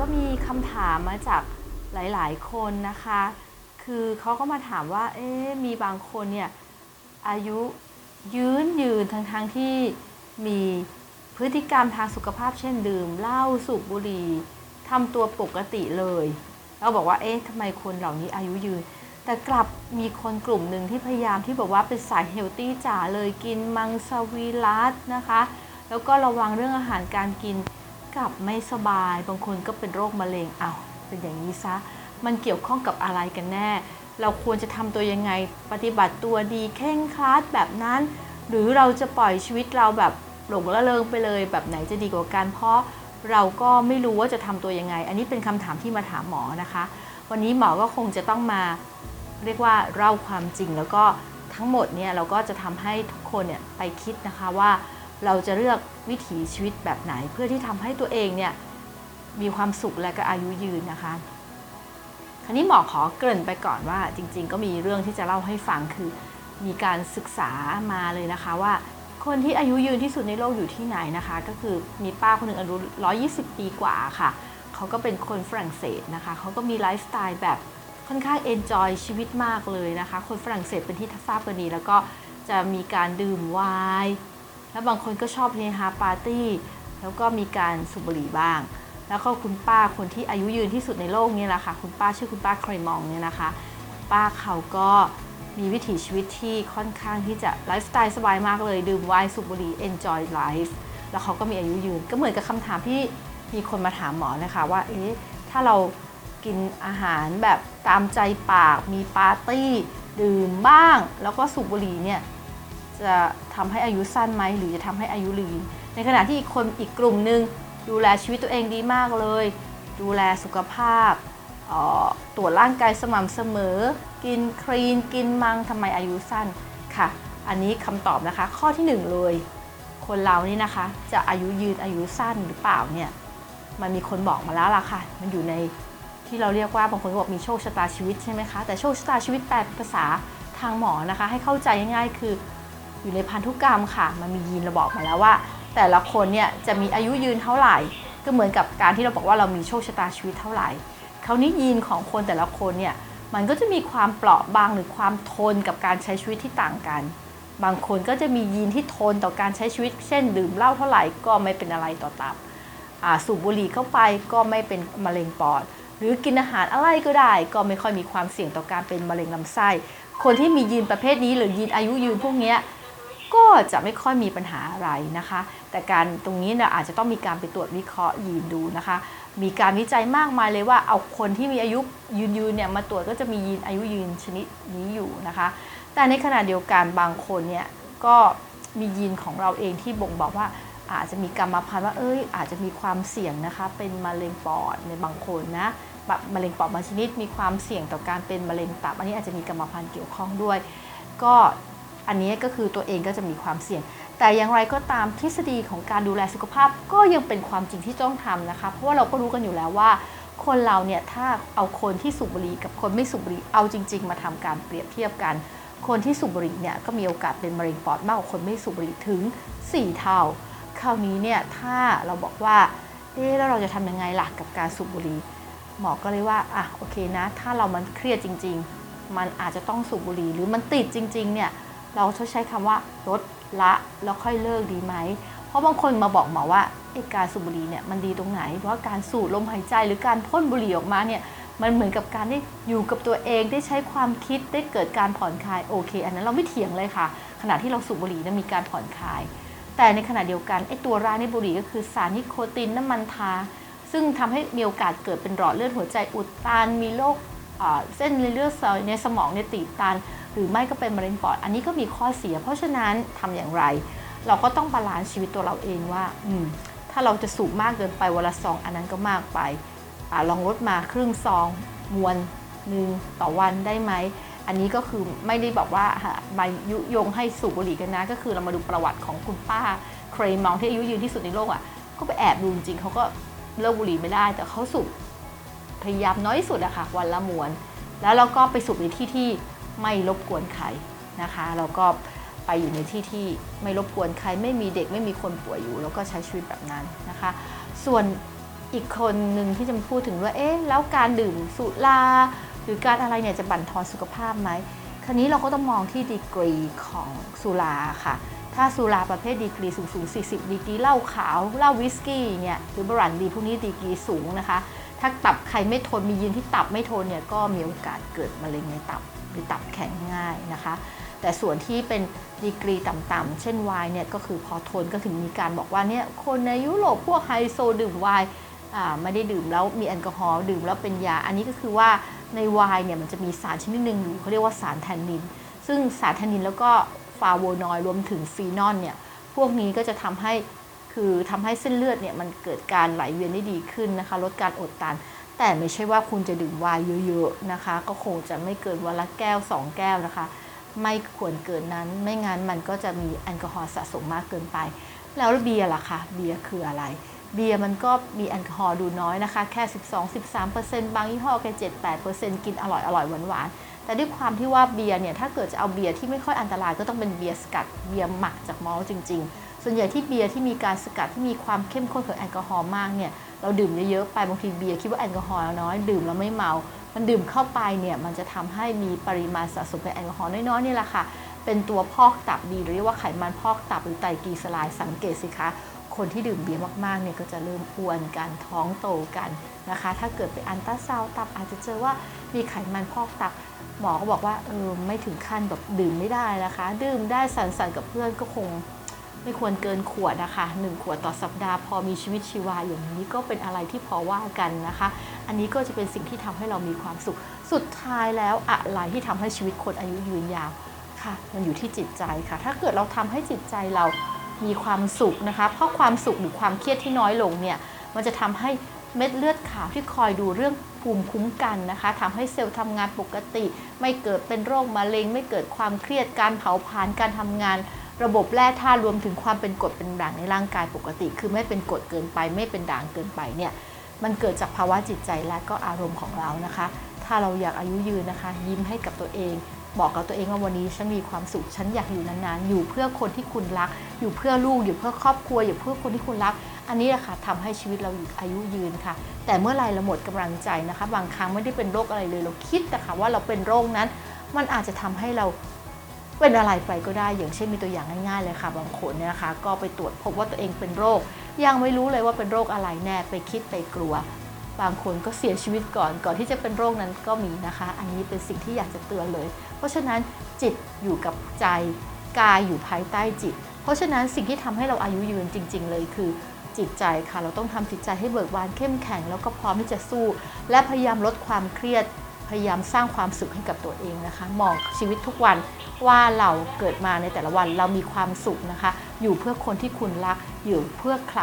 ก็มีคำถามมาจากหลายๆ คนนะคะ คือเขาก็มาถามว่า เอ๊ะ มีบางคนเนี่ย อายุยืนยืนทั้งทงๆที่มีพฤติกรรมทางสุขภาพเช่นดื่มเหล้าสูบบุหรี่ทำตัวปกติเลย เราบอกว่า เอ๊ะทำไมคนเหล่านี้อายุยืน แต่กลับมีคนกลุ่มหนึ่งที่พยายามที่บอกว่าเป็นสายเฮลตี้จ๋าเลยกินมังสวิรัตนะคะ แล้วก็ระวังเรื่องอาหารการกิน กลับไม่สบาย บางคนก็เป็นโรคมะเร็งอ้าวเป็นอย่างนี้ซะ มันเกี่ยวข้องกับอะไรกันแน่ เราควรจะทำตัวยังไง ปฏิบัติตัวดีเข่งคลาดแบบนั้น หรือเราจะปล่อยชีวิตเราแบบหลงละเลงไปเลยแบบไหนจะดีกว่ากัน เพราะเราก็ไม่รู้ว่าจะทำตัวยังไง อันนี้เป็นคำถามที่มาถามหมอนะคะ วันนี้หมอก็คงจะต้องมาเรียกว่าเล่าความจริงแล้วก็ทั้งหมดเนี่ยเราก็จะทำให้ทุกคนเนี่ยไปคิดนะคะว่า เราจะเลือกวิถีชีวิตแบบไหน เพื่อที่ทำให้ตัวเองเนี่ยมีความสุขและก็อายุยืนนะคะคราวนี้หมอขอเกริ่นไปก่อนว่า จริง ๆ ก็มีเรื่องที่จะเล่าให้ฟังคือมีการศึกษามาเลยนะคะว่าคนที่อายุยืนที่สุดในโลกอยู่ที่ไหนนะคะ ก็คือมีป้าคนหนึ่งอายุ120 ปีกว่าค่ะเขาก็เป็นคนฝรั่งเศสนะคะเขาก็มีไลฟ์สไตล์แบบค่อนข้างเอนจอยชีวิตมากเลยนะคะ คนฝรั่งเศสเป็นที่ทราบกันดีแล้วก็จะมีการดื่มไวน์ แล้วบางคนก็ชอบเฮฮาปาร์ตี้ แล้วก็มีการสูบบุหรี่บ้าง แล้วก็คุณป้าคนที่อายุยืนที่สุดในโลกนี่แหละค่ะ คุณป้าชื่อคุณป้าเครมองเนี่ยนะคะ ป้าเขาก็มีวิถีชีวิตที่ค่อนข้างที่จะไลฟ์สไตล์สบายมากเลย ดื่มไวน์สูบบุหรี่ enjoy life แล้วเขาก็มีอายุยืน ก็เหมือนกับคำถามที่มีคนมาถามหมอนะคะว่า เอ๊ะ ถ้าเรากินอาหารแบบตามใจปาก มีปาร์ตี้ ดื่มบ้าง แล้วก็สูบบุหรี่เนี่ย จะทำให้อายุสั้นไหมหรือจะทำให้อายุยืนในขณะที่อีกคนอีกกลุ่มหนึ่งดูแลชีวิตตัวเองดีมากเลย ดูแลสุขภาพออตรวจร่างกายสม่ำเสมอ กินครีน กินมังทำไมอายุสั้นค่ะ อันนี้คำตอบนะคะ ข้อที่หนึ่งเลย คนเรานี่นะคะ จะอายุยืนอายุสั้นหรือเปล่าเนี่ยมันมีคนบอกมาแล้วล่ะค่ะ มันอยู่ในที่เราเรียกว่าบางคนบอกมีโชคชะตาชีวิตใช่ไหมคะแต่โชคชะตาชีวิตแปลเป็นภาษาทางหมอนะคะ ให้เข้าใจง่ายๆคือ อยู่ในพันธุกรรมค่ะ มันมียีนเราบอกมาแล้วว่า แต่ละคนเนี่ยจะมีอายุยืนเท่าไหร่ ก็เหมือนกับการที่เราบอกว่าเรามีโชคชะตาชีวิตเท่าไหร่คราวนี้ยีนของคนแต่ละคนเนี่ยมันก็จะมีความเปราะบางหรือความทนกับการใช้ชีวิตที่ต่างกัน บางคนก็จะมียีนที่ทนต่อการใช้ชีวิต เช่น ดื่มเหล้าเท่าไหร่ก็ไม่เป็นอะไรต่อตับสูบบุหรี่เข้าไปก็ไม่เป็นมะเร็งปอด หรือกินอาหารอะไรก็ได้ ก็ไม่ค่อยมีความเสี่ยงต่อการเป็นมะเร็งลำไส้ คนที่มียีนประเภทนี้หรือยีนอายุยืนพวกเนี้ย ก็จะไม่ค่อยมีปัญหาอะไรนะคะ แต่การตรงนี้เนี่ยอาจจะต้องมีการไปตรวจวิเคราะห์ยีนดูนะคะ มีการวิจัยมากมายเลยว่าเอาคนที่มีอายุยืนยืนเนี่ยมาตรวจก็จะมียีนอายุยืนชนิดนี้อยู่นะคะ แต่ในขณะเดียวกันบางคนเนี่ยก็มียีนของเราเองที่บ่งบอกว่าอาจจะมีกรรมพันธุ์ว่าเอ้ยอาจจะมีความเสี่ยงนะคะ เป็นมะเร็งปอดในบางคนนะบะมะเร็งปอดบางชนิดมีความเสี่ยงต่อการเป็นมะเร็งตับ อันนี้อาจจะมีกรรมพันธุ์เกี่ยวข้องด้วย ก็ อันนี้ก็คือตัวเองก็จะมีความเสี่ยง แต่อย่างไรก็ตามทฤษฎีของการดูแลสุขภาพก็ยังเป็นความจริงที่ต้องทำนะคะ เพราะว่าเราก็รู้กันอยู่แล้วว่า คนเราเนี่ยถ้าเอาคนที่สูบบุหรี่กับคนไม่สูบบุหรี่เอาจริง ๆ มาทำการเปรียบเทียบกัน คนที่สูบบุหรี่เนี่ยก็มีโอกาสเป็นมะเร็งปอดมากกว่าคนไม่สูบบุหรี่ถึง 4 เท่า คราวนี้เนี่ยถ้าเราบอกว่าเอ๊แล้วเราจะทำยังไงล่ะกับการสูบบุหรี่หมอก็เลยว่าอะโอเคนะ ถ้าเรามันเครียดจริง ๆ มันอาจจะต้องสูบบุหรี่หรือมันติดจริง ๆ เนี่ย เราชดใช้คำว่าลดละแล้วค่อยเลิกดีไหม เพราะบางคนมาบอกหมอว่าไอการสูบบุหรี่เนี่ยมันดีตรงไหน เพราะการสูดลมหายใจหรือการพ่นบุหรี่ออกมาเนี่ยมันเหมือนกับการได้อยู่กับตัวเองได้ใช้ความคิดได้เกิดการผ่อนคลายโอเค อันนั้นเราไม่เถียงเลยค่ะ ขณะที่เราสูบบุหรี่นั้นมีการผ่อนคลาย แต่ในขณะเดียวกันไอ้ตัวร้ายในบุหรี่ก็คือสารนิโคตินน้ำมันทา ซึ่งทำให้มีโอกาสเกิดเป็นหลอดเลือดหัวใจอุดตันมีโรค เส้นเลือดในสมองเนี่ยตีบตัน หรือไม่ก็เป็นมะเร็งปอด อันนี้ก็มีข้อเสีย เพราะฉะนั้นทำอย่างไร เราก็ต้องบาลานซ์ชีวิตตัวเราเองว่าอืถ้าเราจะสูบมากเกินไปวันละซองอันนั้นก็มากไปอลองลดมาครึ่งซองมวนหนึ่งต่อวันได้ไหม อันนี้ก็คือไม่ได้บอกว่ามายุยงให้สูบบุหรี่กันนะ ก็คือเรามาดูประวัติของคุณป้าเครมองที่อายุยืนที่สุดในโลกอะก็ไปแอบดูจริงเขาก็เลิกบุหรี่ไม่ได้แต่เขาสูบ พยายามน้อยสุดอะค่ะวันละมวน แล้วเราก็ไปสูบในที่ที่ไม่รบกวนใครนะคะแล้วก็ไปอยู่ในที่ที่ไม่รบกวนใคร ไม่มีเด็กไม่มีคนป่วยอยู่ แล้วก็ใช้ชีวิตแบบนั้นนะคะ ส่วนอีกคนหนึ่งที่จะพูดถึงว่าเอ๊ะแล้วการดื่มสุราหรือการอะไรเนี่ยจะบั่นทอนสุขภาพไหมคราวนี้เราก็ต้องมองที่ดีกรีของสุราค่ะ ถ้าสุราประเภทดีกรีสูงสูง40 ดีกรีเหล้าขาวเหล้าวิสกี้เนี่ยหรือบรันดีพวกนี้ดีกรีสูงนะคะ ถ้าตับใครไม่ทนมียืนที่ตับไม่ทนเนี่ยก็มีโอกาสเกิดมะเร็งในตับหรือตับแข็งง่ายนะคะ แต่ส่วนที่เป็นดีกรีต่ำๆเช่นไวน์เนี่ยก็คือพอทนก็ถึงมีการบอกว่าเนี่ยคนในยุโรปพวกไฮโซดื่มไวน์อ่าไม่ได้ดื่มแล้วมีแอลกอฮอล์ดื่มแล้วเป็นยา อันนี้ก็คือว่าในไวน์เนี่ยมันจะมีสารชนิดหนึ่งอยู่เขาเรียกว่าสารแทนนิน ซึ่งสารแทนนินแล้วก็ฟลาโวนอยรวมถึงฟีนอลเนี่ยพวกนี้ก็จะทำให้ คือทำให้เส้นเลือดเนี่ยมันเกิดการไหลเวียนได้ดีขึ้นนะคะ ลดการอดตานแต่ไม่ใช่ว่าคุณจะดื่มไวน์เยอะๆนะคะ ก็คงจะไม่เกินวันละแก้ว 2 แก้วนะคะ ไม่ควรเกินนั้น ไม่งั้นมันก็จะมีแอลกอฮอล์สะสมมากเกินไป แล้วเบียร์ล่ะคะเบียร์คืออะไร เบียร์มันก็มีแอลกอฮอล์ดูน้อยนะคะ แค่ 12-13%บางยี่ห้อแค่7-8%กินอร่อยอร่อยหวานหวานๆแต่ด้วยความที่ว่าเบียร์เนี่ยถ้าเกิดจะเอาเบียร์ที่ไม่ค่อยอันตรายก็ต้องเป็นเบียร์สกัดเบียร์หมักจากมอลจริงๆ ส่วนใหญ่ที่เบียร์ที่มีการสกัดที่มีความเข้มข้นของแอลกอฮอล์มากเนี่ยเราดื่มเยอะๆไปบางทีเบียร์คิดว่าแอลกอฮอล์น้อยดื่มแล้วไม่เมา มันดื่มเข้าไปเนี่ยมันจะทำให้มีปริมาณสะสมของแอลกอฮอล์น้อยๆนี่แหละค่ะเป็นตัวพอกตับดีหรือเรียกว่าไขมันพอกตับหรือไตรกลีเซอไรด์สังเกตสิคะคนที่ดื่มเบียร์มากๆเนี่ยก็จะเริ่มอ้วนกันท้องโตกันนะคะ ถ้าเกิดไปอันตราซาวตับอาจจะเจอว่ามีไขมันพอกตับหมอก็บอกว่าเออไม่ถึงขั้นแบบดื่มไม่ได้นะคะ ดื่มได้สันๆกับเพื่อนก็คง ไม่ควรเกินขวดนะคะ1ขวดต่อสัปดาห์พอมีชีวิตชีวาอย่างนี้ก็เป็นอะไรที่พอว่ากันนะคะ อันนี้ก็จะเป็นสิ่งที่ทำให้เรามีความสุข สุดท้ายแล้วอะไรที่ทำให้ชีวิตคนอายุยืนยาวค่ะ มันอยู่ที่จิตใจค่ะ ถ้าเกิดเราทำให้จิตใจเรามีความสุขนะคะ เพราะความสุขหรือความเครียดที่น้อยลงเนี่ยมันจะทำให้เม็ดเลือดขาวที่คอยดูเรื่องภูมิคุ้มกันนะคะทำให้เซลล์ทำงานปกติ ไม่เกิดเป็นโรคมะเร็ง ไม่เกิดความเครียดการเผาผลาญการทำงาน ระบบแร่ธาตุรวมถึงความเป็นกรดเป็นด่างในร่างกายปกติ คือไม่เป็นกรดเกินไป ไม่เป็นด่างเกินไปเนี่ยมันเกิดจากภาวะจิตใจและก็อารมณ์ของเรานะคะ ถ้าเราอยากอายุยืนนะคะ ยิ้มให้กับตัวเอง บอกกับตัวเองว่าวันนี้ฉันมีความสุขฉันอยากอยู่นานๆ อยู่เพื่อคนที่คุณรัก อยู่เพื่อลูกอยู่เพื่อครอบครัวอยู่เพื่อคนที่คุณรัก อันนี้แหละค่ะทำให้ชีวิตเราอายุยืนค่ะ แต่เมื่อไรเราหมดกำลังใจนะคะ บางครั้งไม่ได้เป็นโรคอะไรเลยเราคิดแต่ค่ะว่าเราเป็นโรคนั้น มันอาจจะทำให้เรา เป็นอะไรไปก็ได้ อย่างเช่นมีตัวอย่างง่ายๆเลยค่ะ บางคนเนี่ยนะคะ ก็ไปตรวจพบว่าตัวเองเป็นโรค ยังไม่รู้เลยว่าเป็นโรคอะไรแน่ไปคิดไปกลัว บางคนก็เสียชีวิตก่อนก่อนที่จะเป็นโรคนั้นก็มีนะคะ อันนี้เป็นสิ่งที่อยากจะเตือนเลย เพราะฉะนั้นจิตอยู่กับใจกายอยู่ภายใต้จิต เพราะฉะนั้นสิ่งที่ทำให้เราอายุยืนจริง ๆ เลยคือจิตใจค่ะ เราต้องทำจิตใจให้เบิกบานเข้มแข็งแล้วก็พร้อมที่จะสู้ และพยายามลดความเครียด พยายามสร้างความสุขให้กับตัวเองนะคะ มองชีวิตทุกวันว่าเราเกิดมาในแต่ละวันเรามีความสุขนะคะ อยู่เพื่อคนที่คุณรัก อยู่เพื่อใคร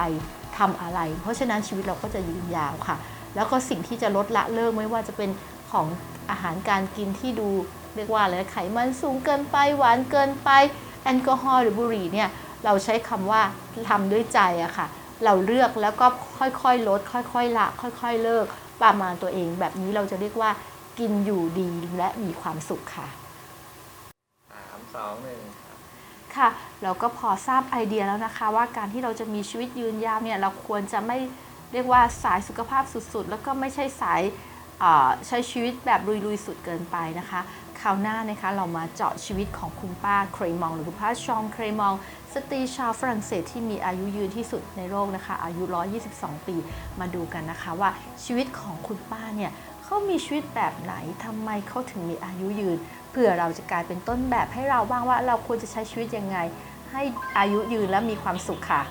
ทำอะไร เพราะฉะนั้นชีวิตเราก็จะยืนยาวค่ะ แล้วก็สิ่งที่จะลดละเลิกไม่ว่าจะเป็นของอาหารการกินที่ดูเรียกว่าอะไรไขมันสูงเกินไปหวานเกินไปแอลกอฮอล์หรือบุหรี่เนี่ยเราใช้คำว่าทำด้วยใจอะค่ะ เราเลือกแล้วก็ค่อยๆลด ค่อยๆละ ค่อย ๆ เลิกประมาณตัวเอง แบบนี้เราจะเรียกว่า กินอยู่ดีและมีความสุขค่ะสามสองหนึ่งครับค่ะเราก็พอทราบไอเดียแล้วนะคะ ว่าการที่เราจะมีชีวิตยืนยาวเนี่ยเราควรจะไม่เรียกว่าสายสุขภาพสุดๆ แล้วก็ไม่ใช่สายเอ่อใช้ชีวิตแบบลุยๆ สุดเกินไปนะคะคราวหน้านะคะเรามาเจาะชีวิตของคุณป้าเครมอง หรือคุณป้าชองเครมอง สตรีชาวฝรั่งเศสที่มีอายุยืนที่สุดในโลกนะคะ อายุ 122 ปีมาดูกันนะคะว่าชีวิตของคุณป้าเนี่ย เขามีชีวิตแบบไหนทำไมเขาถึงมีอายุยืน เพื่อเราจะกลายเป็นต้นแบบให้เราบ้างว่าเราควรจะใช้ชีวิตยังไง ให้อายุยืนและมีความสุขค่ะ